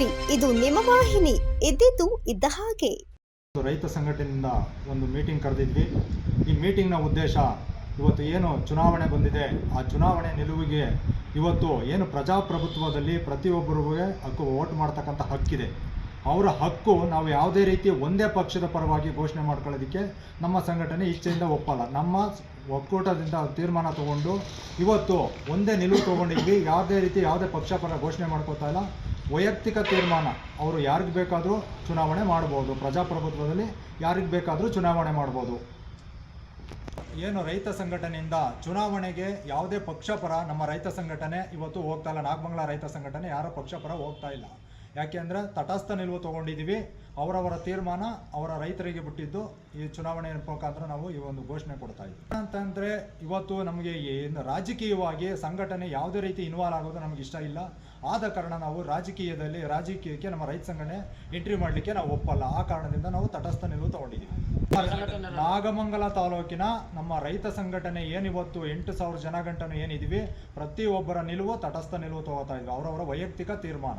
ನಿಮ್ಮ ವಾಹಿನಿ. ಇದ್ದಿದ್ದು ಇದ್ದ ಹಾಗೆ. ರೈತ ಸಂಘಟನೆಯಿಂದ ಒಂದು ಮೀಟಿಂಗ್ ಕರೆದಿದ್ವಿ. ಈ ಮೀಟಿಂಗ್ನ ಉದ್ದೇಶ ಇವತ್ತು ಏನು ಚುನಾವಣೆ ಬಂದಿದೆ, ಆ ಚುನಾವಣೆ ನಿಲುವಿಗೆ ಇವತ್ತು ಏನು ಪ್ರಜಾಪ್ರಭುತ್ವದಲ್ಲಿ ಪ್ರತಿಯೊಬ್ಬರಿಗೂ ಹಕ್ಕು ವೋಟ್ ಮಾಡ್ತಕ್ಕಂಥ ಹಕ್ಕಿದೆ. ಅವರ ಹಕ್ಕು ನಾವು ಯಾವುದೇ ರೀತಿ ಒಂದೇ ಪಕ್ಷದ ಪರವಾಗಿ ಘೋಷಣೆ ಮಾಡ್ಕೊಳ್ಳೋದಕ್ಕೆ ನಮ್ಮ ಸಂಘಟನೆ ಇಚ್ಛೆಯಿಂದ ಒಪ್ಪಲ್ಲ. ನಮ್ಮ ಒಕ್ಕೂಟದಿಂದ ತೀರ್ಮಾನ ತಗೊಂಡು ಇವತ್ತು ಒಂದೇ ನಿಲುವು ತಗೊಂಡಿದ್ವಿ. ಯಾವುದೇ ರೀತಿ ಯಾವುದೇ ಪಕ್ಷ ಪರ ಘೋಷಣೆ ಮಾಡ್ಕೋತಾ ಇಲ್ಲ. ವೈಯಕ್ತಿಕ ತೀರ್ಮಾನ. ಅವರು ಯಾರಿಗೆ ಬೇಕಾದರೂ ಚುನಾವಣೆ ಮಾಡ್ಬೋದು. ಪ್ರಜಾಪ್ರಭುತ್ವದಲ್ಲಿ ಯಾರಿಗೆ ಬೇಕಾದರೂ ಚುನಾವಣೆ ಮಾಡ್ಬೋದು. ಏನು ರೈತ ಸಂಘಟನೆಯಿಂದ ಚುನಾವಣೆಗೆ ಯಾವುದೇ ಪಕ್ಷಪರ ನಮ್ಮ ರೈತ ಸಂಘಟನೆ ಇವತ್ತು ಹೋಗ್ತಾ ಇಲ್ಲ. ನಾಗಮಂಗಲ ರೈತ ಸಂಘಟನೆ ಯಾರ ಪಕ್ಷಪರ ಹೋಗ್ತಾ ಇಲ್ಲ. ಯಾಕೆಂದ್ರೆ ತಟಸ್ಥ ನಿಲುವು ತಗೊಂಡಿದ್ದೀವಿ. ಅವರವರ ತೀರ್ಮಾನ ಅವರ ರೈತರಿಗೆ ಬಿಟ್ಟಿದ್ದು. ಈ ಚುನಾವಣೆ ಮುಖಾಂತರ ನಾವು ಈ ಒಂದು ಘೋಷಣೆ ಕೊಡ್ತಾ ಇದ್ದೀವಿ. ಅಂತಂದರೆ ಇವತ್ತು ನಮಗೆ ಏನು ರಾಜಕೀಯವಾಗಿ ಸಂಘಟನೆ ಯಾವುದೇ ರೀತಿ ಇನ್ವಾಲ್ವ್ ಆಗೋದು ನಮ್ಗೆ ಇಷ್ಟ ಇಲ್ಲ. ಆದ ಕಾರಣ ನಾವು ರಾಜಕೀಯದಲ್ಲಿ ರಾಜಕೀಯಕ್ಕೆ ನಮ್ಮ ರೈತ ಸಂಘಟನೆ ಎಂಟ್ರಿ ಮಾಡಲಿಕ್ಕೆ ನಾವು ಒಪ್ಪಲ್ಲ. ಆ ಕಾರಣದಿಂದ ನಾವು ತಟಸ್ಥ ನಿಲುವು ತಗೊಂಡಿದ್ದೀವಿ. ನಾಗಮಂಗಲ ತಾಲೂಕಿನ ನಮ್ಮ ರೈತ ಸಂಘಟನೆ ಏನಿವತ್ತು ಎಂಟು ಸಾವಿರ ಜನ ಗಂಟನು ಏನಿದೀವಿ ಪ್ರತಿಯೊಬ್ಬರ ನಿಲುವು ತಟಸ್ಥ ನಿಲುವು ತಗೋತಾ ಇದ್ವಿ. ಅವರವರ ವೈಯಕ್ತಿಕ ತೀರ್ಮಾನ.